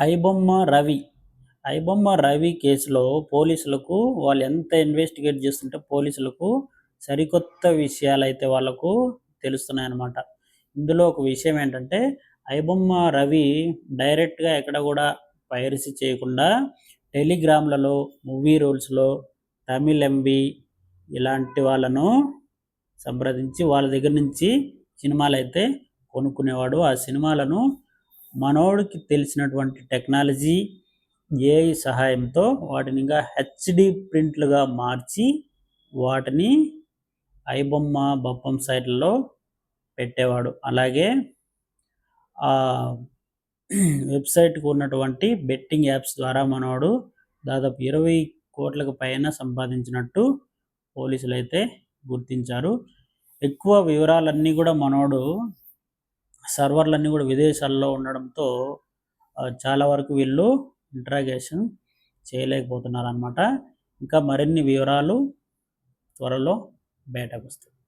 ఐబొమ్మ రవి. ఐబొమ్మ రవి కేసులో పోలీసులకు వాళ్ళు ఎంత ఇన్వెస్టిగేట్ చేస్తుంటే పోలీసులకు సరికొత్త విషయాలు అయితే వాళ్ళకు తెలుస్తున్నాయి అన్నమాట ఇందులో ఒక విషయం ఏంటంటే ఐబొమ్మ రవి డైరెక్ట్గా ఎక్కడ కూడా పైరసీ చేయకుండా టెలిగ్రామ్లలో మూవీ రూల్స్లో తమిళ్ ఎంబీ ఇలాంటి వాళ్ళను సంప్రదించి వాళ్ళ దగ్గర నుంచి సినిమాలు అయితే కొనుక్కునేవాడు. ఆ సినిమాలను మనోడికి తెలిసినటువంటి టెక్నాలజీ ఏఐ సహాయంతో వాటిని ఇంకా హెచ్డి ప్రింట్లుగా మార్చి వాటిని ఐబొమ్మ బొప్పం సైట్లలో పెట్టేవాడు. అలాగే ఆ వెబ్సైట్కు ఉన్నటువంటి బెట్టింగ్ యాప్స్ ద్వారా మనవాడు దాదాపు ఇరవై కోట్లకు పైన సంపాదించినట్టు పోలీసులు అయితే గుర్తించారు. ఎక్కువ వివరాలన్నీ కూడా మనోడు సర్వర్లన్నీ కూడా విదేశాల్లో ఉండడంతో చాలా వరకు వీళ్ళు ఇంట్రాగేషన్ చేయలేకపోతున్నారు అనమాట ఇంకా మరిన్ని వివరాలు త్వరలో బయటకు వస్తాయి.